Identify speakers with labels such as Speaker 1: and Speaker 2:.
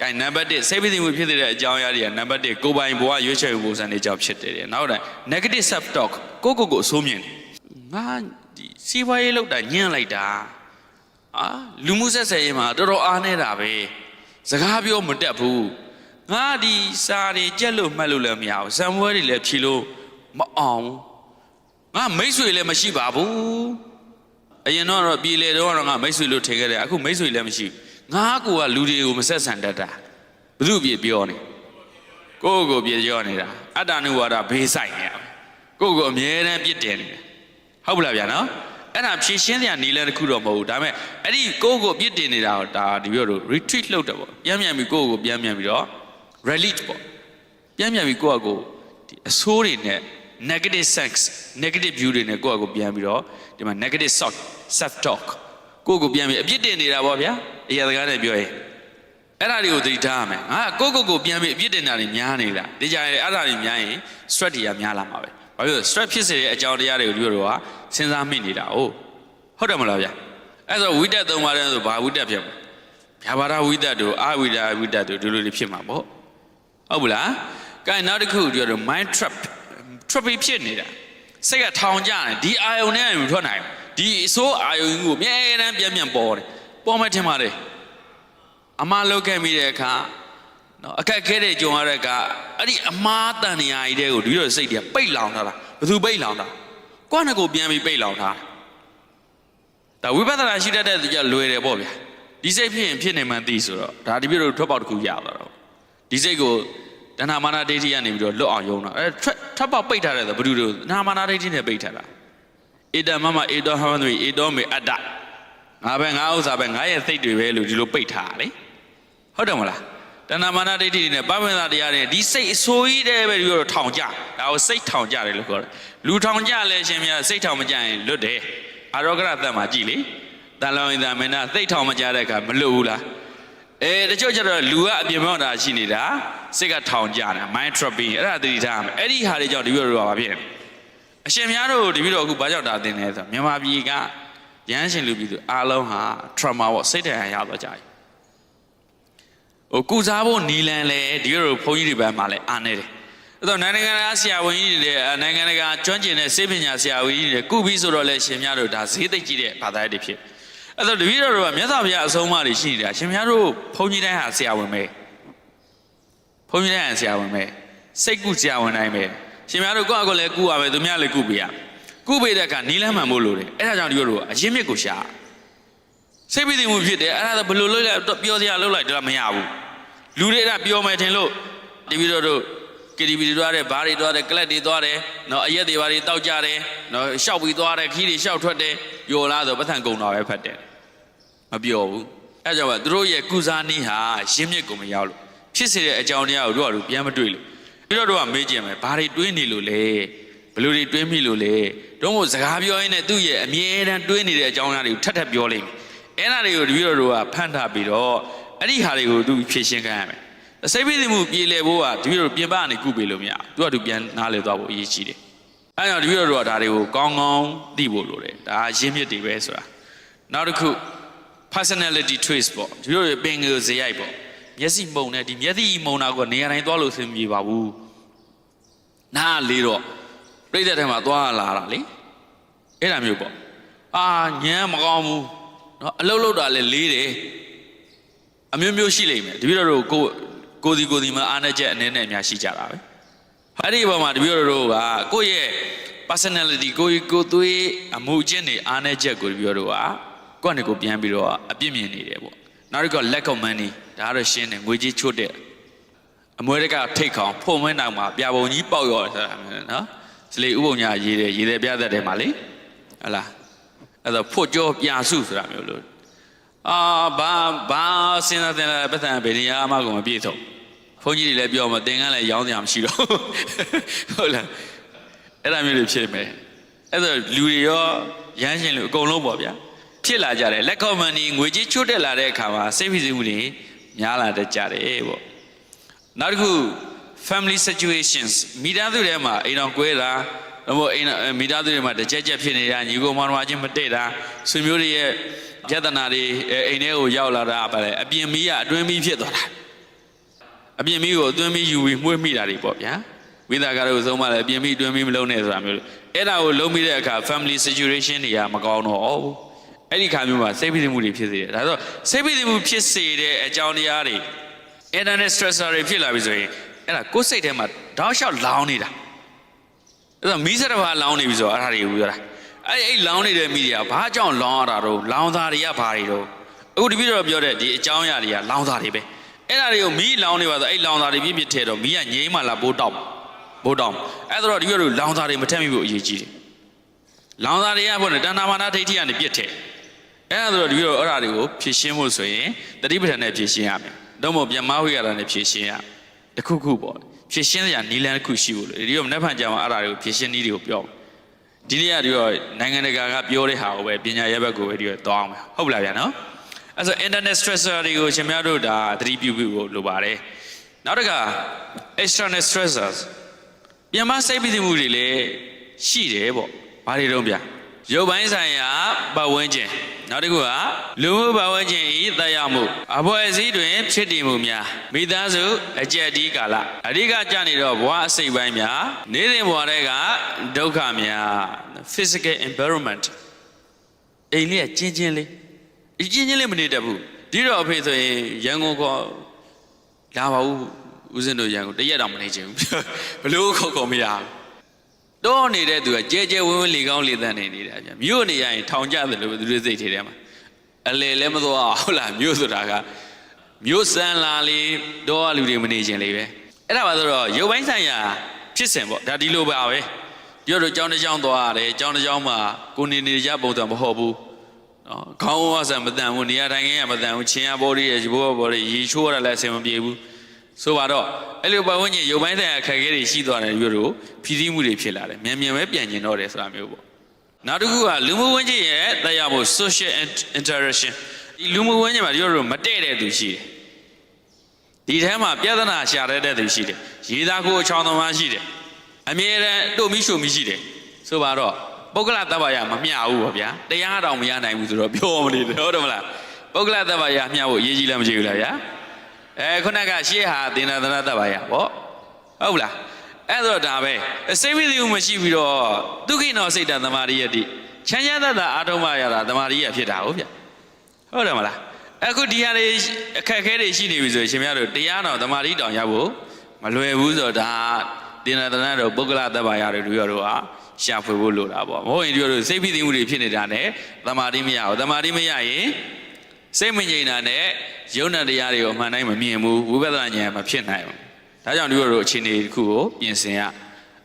Speaker 1: ကဲနံပါတ်1စိတ်ပီတိမှုဖြစ်တဲ့အကြောင်းအရာတွေကနံပါတ်1ကိုယ်ပိုင်ဘဝရွေးချယ်မှုပုံစံတွေကြောင့်ဖြစ်တယ်တဲ့နောက်တိုင်း negative self talk ကိုယ့်ကိုယ်ကိုအဆိုးမြင်တယ်ငါဒီစီးပွားရေးလောက်တာညှင်းလိုက်တာအာလူမှုဆက်ဆံရေးမှာတော်တော်အားနေတာပဲစကားပြောမတက်ဘူးငါဒီစာတွေကြက်လို့မှတ်လို့လည်းမရဘူးဇံပွဲတွေလည်းဖြီလို့မအောင်ငါမိတ်ဆွေလည်းမရှိပါဘူးအရင်တော့တော့ပြည်လေတော့ကတော့ငါမိတ်ဆွေလို့ထင်ခဲ့တယ်အခုမိတ်ဆွေလည်းမရှိဘူး ငါကူကလူတွေကိုမဆက်ဆံတတ်တာဘု து ပြေပြောနေကိုယ့်ကိုယ်ပြေပြောနေတာအတ္တနုဝါဒဘေးဆိုင်နေကိုယ့်ကိုယ်အမြဲတမ်းပြစ်တင်နေတယ်ဟုတ်ပလားဗျာနော်အဲ့ဒါဖြည့်ရှင်းစရာနီလန်းတစ်ခုတော့မဟုတ်ဘူးဒါပေမဲ့အဲ့ဒီကိုယ့်ကိုယ်ပြစ်တင်နေတာကိုဒါဒီပြောလို့ retreat လုပ်တယ်ပေါ့ပြန်ပြန်ပြီးကိုယ့်ကိုယ်ပြန်ပြန်ပြီးတော့ release ပေါ့ပြန်ပြန်ပြီးကိုယ့်အကိုဒီအဆိုးတွေနဲ့ negative sex negative view တွေနဲ့ကိုယ့်အကိုပြန်ပြီးတော့ဒီမှာ negative self self talk ကိုယ့်ကိုပြန်ပြီးအပြစ်တင်နေတာပေါ့ဗျာအရာတကားနဲ့ပြောရင်အဲ့ဒါတွေကိုသတိထားရမယ်ငါကိုယ့်ကိုယ်ကိုပြန်ပြီးအပြစ်တင်တာတွေများနေတာဒီကြရင်အဲ့ဒါတွေများရင် stress တွေကများလာမှာပဲဘာဖြစ်လို့ stress ဖြစ်စေတဲ့အကြောင်းတရားတွေကိုဒီလိုတော့စဉ်းစားမိနေတာဟုတ်ဟုတ်တယ်မလားဗျာအဲ့ဆိုဝိတက်သုံးပါးတဲ့ဆိုဘာဝိတက်ဖြစ်မလဲဗျာပါဒဝိတက်တို့အာဝိဒဝိတက်တို့ဒီလိုတွေဖြစ်မှာပေါ့ဟုတ်ဘူးလားကဲနောက်တစ်ခုပြောတော့ mind trap trap ဖြစ်နေတာစိတ်ကထောင်ကြတယ်ဒီအာယုန်နဲ့မထွက်နိုင်ဘူး ဒီအစိုးအာယုန်ကိုအမြဲတမ်းပြန်ပြန်ပေါ်တယ်ပေါ်မှထင်ပါတယ်အမားလောက်ခဲ့မိတဲ့အခါနော်အခက်ခဲတဲ့ကြုံရတဲ့အခါအဲ့ဒီအမားတန်နေရာကြီးတဲ့ကိုဒီလိုစိတ်တွေကပိတ်လောင်ထားတာဘယ်သူပိတ်လောင်တာကိုယ့်နဲ့ကိုယ်ပြန်ပြီးပိတ်လောင်ထားတာဒါဝိပဿနာရှိတတ်တဲ့သူကလွယ်တယ်ပေါ့ဗျာဒီစိတ်ဖြစ်ရင်ဖြစ်နေမှန်းသိဆိုတော့ဒါဒီပြတော့ထွက်ပေါက်တစ်ခုရသွားတော့ဒီစိတ်ကိုတဏှာမာနဒိဋ္ဌိကနေပြီးတော့လွတ်အောင်ယုံတာအဲထွက်ထွက်ပေါက်ပိတ်ထားတယ်ဆိုဘယ်သူတို့တဏှာမာနဒိဋ္ဌိနဲ့ပိတ်ထားတာ ဧတမမဧတောဟမနွေဧတောမေအတ္တငါပဲငါဥစ္စာပဲငါရဲ့စိတ်တွေပဲလို့ဒီလိုပိတ်ထားတာလေဟုတ်တယ်မလားတဏှာမာနဒိဋ္ဌိနဲ့ပဝိသတရားတွေဒီစိတ်အဆိုးကြီးတဲ့ပဲဒီလိုထောင်ကြဒါကိုစိတ်ထောင်ကြတယ်လို့ခေါ်တယ်လူထောင်ကြလဲရှင်မြတ်စိတ်ထောင်မကြရင်လွတ်တယ်အာရောဂရသက်မှာကြည်လေတန်လောင်းရင်တမင်းနာစိတ်ထောင်မကြတဲ့အခါမလွတ်ဘူးလားအဲတချို့ကျတော့လူကအပြင်မောက်တာရှိနေတာစိတ်ကထောင်ကြတယ် mind trapping အဲ့ဒါသတိထားရမယ်အဲ့ဒီဟာတွေကြောင့်ဒီလိုတော့ဘာဖြစ်လဲ အရှင်များတို့ဒီပြီးတော့အခုဘာကြောင့်ဒါသင်လဲဆိုတော့မြန်မာပြည်ကရဟန်းရှင်လူပြည်သူအားလုံးဟာ trauma ပေါ့စိတ်တရားရတော့ကြတယ်ဟိုကုစားဖို့နီလန်လဲဒီလိုဘုန်းကြီးတွေဘက်မှာလဲအားနေတယ်အဲ့တော့နိုင်ငံတကာဆရာဝန်ကြီးတွေလည်းနိုင်ငံတကာကျွမ်းကျင်တဲ့စေပညာဆရာဝန်ကြီးတွေကုပြီးဆိုတော့လဲရှင်များတို့ဒါဈေးသိပ်ကြီးတဲ့ဘာသာရေးတွေဖြစ်အဲ့တော့တပည့်တော်တို့ကမြတ်စွာဘုရားအဆုံးအမတွေရှိနေတာရှင်များတို့ဘုန်းကြီးတိုင်းဟာဆရာဝန်ပဲဘုန်းကြီးတိုင်းဟာဆရာဝန်ပဲစိတ်ကုဆရာဝန်တိုင်းပဲ ရှင်များတို့ကိုယ့်အကိုလည်းကုရမယ်သူများလည်းကုပေးရကုပေးတဲ့အခါနီးလန်းမှန်ဖို့လိုတယ်အဲ့ဒါကြောင့်ဒီလိုတို့ကအရင်မြစ်ကိုရှာစိတ်ပိသိမှုဖြစ်တယ်အဲ့ဒါဘယ်လိုလုပ်လဲပြောစရာလုပ်လိုက်တော့မရဘူးလူတွေအဲ့ဒါပြောမယ်ထင်လို့တပည့်တော်တို့ KTV တွေသွားတယ်ဘားတွေသွားတယ်ကလပ်တွေသွားတယ်နော်အရက်တွေဘာတွေတောက်ကြတယ်နော်ရှောက်ပြီးသွားတယ်ခီးတွေရှောက်ထွက်တယ်ပျော်လားဆိုပတ်သံကုန်တာပဲဖတ်တယ်မပျော်ဘူးအဲကြောင့်ပါသူတို့ရဲ့ကုစားနည်းဟာရင်းမြစ်ကိုမရောက်လို့ဖြစ်စေတဲ့အကြောင်းတရားကိုတို့ကတို့ပြန်မတွေ့လို့ ပြီးတော့တို့ကမေးကြည့်မယ်ဘာတွေတွေးနေလို့လဲဘယ်လိုတွေတွေးမိလို့လဲတို့မို့စကားပြောရင်းနဲ့သူ့ရဲ့အမြဲတမ်းတွေးနေတဲ့အကြောင်းအရာတွေကိုထပ်ထပ်ပြောလိမ့်မယ်အဲ့ဒါတွေကိုတပည့်တော်တို့ကဖန်ထားပြီးတော့အဲ့ဒီဟာတွေကိုသူဖြည့်ရှင်းခိုင်းရမယ်စိတ်ပိသိမှုပြေလည်ဖို့ကတပည့်တော်ပြင်ပကနေကုပေးလို့မရဘူးသူကသူပြန်နားလည်သွားဖို့အရေးကြီးတယ်အဲကြောင့်တပည့်တော်တို့ကဒါတွေကိုကောင်းကောင်းသိဖို့လိုတယ်ဒါရင်းမြစ်တွေပဲဆိုတာနောက်တစ်ခု personality traits ပေါ့တပည့်တော်ရဲ့ပင်ငယ်ဇေယိုက်ပေါ့မျက်စိမှုံနဲ့ဒီမျက်စိမှုံတာကနေရာတိုင်းသွားလို့ဆင်ပြေပါဘူး နားလေးတော့ပြိတ္တထဲမှာသွားလာတာလေအဲ့ဒါမျိုးပေါ့အာညမ်းမကောင်းဘူးเนาะအလုတ်လုတ်တာလည်းလေးတယ် အမျိုးမျိုးရှိလိမ့်မယ်တပည့်တော်တို့ကိုကိုယ်စီကိုယ်စီမှာအားနဲ့ချက်အနေနဲ့အများရှိကြတာပဲအဲ့ဒီဘက်မှာတပည့်တော်တို့ကကိုယ့်ရဲ့ personality ကိုယ်ကိုယ်သွေးအမှုချင်းတွေအားနဲ့ချက်ကိုတပည့်တော်တို့ကကိုယ့်နဲ့ကိုယ်ပြန်ပြီးတော့အပြစ်မြင်နေတယ်ပေါ့နောက်တစ်ခုက lack of money ဒါကတော့ရှင်းတယ်ငွေကြီးချွတ်တဲ့ အမွေတကထိတ်ခေါင်ဖုံမင်းတောင်မှာပြပုံကြီးပေါက်ရောဆိုတာမျိုးနော်စလေဥပုံညာရေးတယ်ရေးတယ်ပြသက်တယ်မှာလေဟလားအဲ့တော့ဖို့ကြောပြစုဆိုတာမျိုးလို့အာဘာဘာစဉ်းစားတဲ့ပတ်သက်ဗေဒရာအမကမပြည့်စုံဘုန်းကြီးတွေလည်းပြောမှာသင်္ကန်းလည်းရောင်းကြမရှိတော့ဟုတ်လားအဲ့ဒါမျိုးတွေဖြစ်မယ်အဲ့တော့လူတွေရောရမ်းရှင်လူအကုန်လုံးပေါ့ဗျာဖြစ်လာကြတယ်လက်ကော့မန်နီငွေကြီးချွတ်တက်လာတဲ့အခါမှာစိတ်ဖိစီးမှုတွေများလာတတ်ကြတယ်ပေါ့ နောက်တစ်ခု family situations မိသားစုထဲမှာအိမ်တော်ကွဲတာတော့အိမ်တော်မိသားစုတွေမှာတကြက်ကြက်ဖြစ်နေတာညီကိုမောင်နှမချင်းမတည့်တာဆွေမျိုးတွေရဲ့ပြဿနာတွေအဲအိမ်ထဲကိုရောက်လာတာပါလေအပြင်မီးကအတွင်းမီးဖြစ်သွားတာအပြင်မီးကိုအသွင်းမီးယူပြီးမှုေးမိတာတွေပေါ့ဗျာဝိသကာတို့သုံးမှလည်းအပြင်မီးအတွင်းမီးမလုံးနဲ့ဆိုတာမျိုးအဲ့ဒါကိုလုံးပြီးတဲ့အခါ family situation တွေကမကောင်းတော့ဘူးအဲ့ဒီခါမျိုးမှာစိတ်ဖိစီးမှုတွေဖြစ်စေတယ်ဒါဆိုစိတ်ဖိစီးမှုဖြစ်စေတဲ့အကြောင်းတရားတွေ internet stressor တွေဖြစ်လာပြီဆိုရင်အဲ့ဒါကိုယ်စိတ်ထဲမှာတောက်လျှောက်လောင်းနေတာအဲ့ဒါမီးစက်တစ်ပါးလောင်းနေပြီဆိုတော့အဲ့ဒါတွေကိုပြောတာအဲ့ဒီအဲ့လောင်းနေတဲ့မီးတွေကဘာကြောင့်လောင်းရတာတော့လောင်းသားတွေကဘာတွေတော့အခုတပည့်တော်ပြောတဲ့ဒီအကြောင်းအရာတွေကလောင်းသားတွေပဲအဲ့ဒါတွေကိုမီးလောင်းနေပါဆိုအဲ့လောင်းသားတွေပြည့်ပြည့်ထဲတော့မီးကငြိမ်းမှလာပိုးတောက်ပိုးတောက်အဲ့ဒါတော့ဒီလိုလောင်းသားတွေမထက်မိဖို့အရေးကြီးတယ်လောင်းသားတွေကဘုရားတဏ္ဍာမာနဒိဋ္ဌိကနေပြစ်ထဲအဲ့ဒါဆိုတော့ဒီလိုအဲ့ဒါတွေကိုဖြည့်ရှင်းဖို့ဆိုရင်တတိပဋ္ဌာန်နဲ့ဖြည့်ရှင်းရမယ် တော့မဟုတ်ပြန်မဝိရတာနဲ့ဖြည့်ရှင်းရတခုခုပေါ့ဖြည့်ရှင်းစရာနီလန်တစ်ခုရှိဖို့လို့ဒီလိုမနှက်ဖန်ကြမှာအဲ့ဒါတွေကိုဖြည့်ရှင်းနည်းတွေကိုပြောမယ်ဒီနေ့ကဒီတော့နိုင်ငံတကာကပြောတဲ့ဟာကိုပဲပညာရေးဘက်ကိုပဲဒီတော့တောင်းအောင်ဟုတ်လားဗျာနော်အဲ့ဆို internet stressor တွေကိုရှင်များတို့ဒါသတိပြုဖို့လိုပါတယ်နောက်တစ်ခါ external stressors ပြန်မစိတ်ပိသိမှုတွေလည်းရှိတယ်ပေါ့ဘာတွေတော့ဗျာရုပ်ပိုင်းဆိုင်ရာပတ်ဝန်းကျင် နောက်တစ်ခုကလူမှုပတ်ဝန်းကျင်ဤသက်ရောက်မှုအပွဲအစည်းတွင် ဖြစ်တည်မှုများမိသားစုအကျက်ဒီကာလအဓိကကြနေတော့ဘဝအစိတ်ပိုင်းများနေ့စဉ်ဘဝတွေကဒုက္ခများ physical environment အိမ်လေးကကျင်းချင်းလေးအကျင်းချင်းလေးမနေတတ်ဘူးဒီတော့အဖေဆိုရင်ရန်ကုန်ခေါ်လာပါဦးဦးစင်းတို့ရန်ကုန်တရက်တော့မနေချင်ဘူးဘလို့ခေါ်ခေါ်မရဘူး တော့နေတဲ့သူကကြဲကြဲဝင်းဝင်းလေကောင်းလေသန့်နေနေတာဗျမြို့နေရရင်ထောင်ကြတယ်လို့သူတို့စိတ်ထဲထဲမှာအလေလည်းမသွားဟုတ်လားမြို့ဆိုတာကမြို့စံလာလေးတော့လူတွေမနေချင်လေပဲအဲ့ဒါပါဆိုတော့ရုပ်ပိုင်းဆိုင်ရာဖြစ်စဉ်ပေါ့ဒါဒီလိုပါပဲပြောတော့ကြောင်းတစ်ကြောင်းသွားရတယ်ကြောင်းတစ်ကြောင်းမှာကိုနေနေကြပုံစံမဟုတ်ဘူးနော်ခေါင်းဝါဆံမတန်ဘူးနေရာတိုင်းကမတန်ဘူးချင်းရဘော်လေးရဘောဘော်လေးရေချိုးရတာလည်းအဆင်မပြေဘူး ဆိုပါတော့အဲ့လိုပတ်ဝန်းကျင်ရုပ်ပိုင်းဆိုင်ရာခက်ခဲတွေရှိသွားတယ်ပြောတော့ဖြည်းဖြည်းမှုတွေဖြစ်လာတယ်မြန်မြန်ပဲပြန်ကျင်တော့တယ်ဆိုတာမျိုးပေါ့နောက်တစ်ခုကလူမှုဝန်ကျင်ရဲ့တက်ရောက်မှု social interaction ဒီလူမှုဝန်ကျင်မှာပြောတော့မတည့်တဲ့သူရှိတယ်ဒီထဲမှာပြဿနာရှာရတဲ့သူရှိတယ်ရေသားကိုအချောင်းသမားရှိတယ်အမြဲတမ်းတို့မိရှုမိရှိတယ်ဆိုပါတော့ပုဂ္ဂလတ္တဗာယမမျှဘူးပေါ့ဗျာတရားတော်မရနိုင်ဘူးဆိုတော့ပြောမနေတယ်ဟုတ်တယ်မလားပုဂ္ဂလတ္တဗာယမျှဖို့အရေးကြီးလားမကြည့်ဘူးလားဗျာ အဲခုနကရှေ့ဟာသင်္နသရတ္တဗာယပေါ့ဟုတ်လားအဲ့တော့ဒါပဲစိတ်ဝိသေယမရှိပြီးတော့ဒုက္ခိနောစိတ်တသမာရိယတိချမ်းသာတတ်တာအာထုံမရတာသမာရိယဖြစ်တာဟုတ်ဗျာဟုတ်တယ်မလားအခုဒီဟာတွေအခက်အခဲတွေရှိနေပြီဆိုရင်ရှင်များတို့တရားတော်သမာဓိတောင်ရဖို့မလွယ်ဘူးဆိုတော့ဒါတင်နာတနာတို့ပုဂ္ဂလတ္တဗာယတွေတို့ရောတို့ဟာရှာဖွေဖို့လိုတာပေါ့မဟုတ်ရင်တို့တို့စိတ်ဖိသိမှုတွေဖြစ်နေတာနဲ့သမာဓိမရဘူးသမာဓိမရရင် စိတ်မငြိမ်တာနဲ့ယုံနာတရားတွေကိုအမှန်တိုင်းမမြင်ဘူးဝိပဿနာဉာဏ်မဖြစ်နိုင်ဘူးဒါကြောင့်တို့တို့အခြေအနေတစ်ခုကိုပြင်ဆင်ရ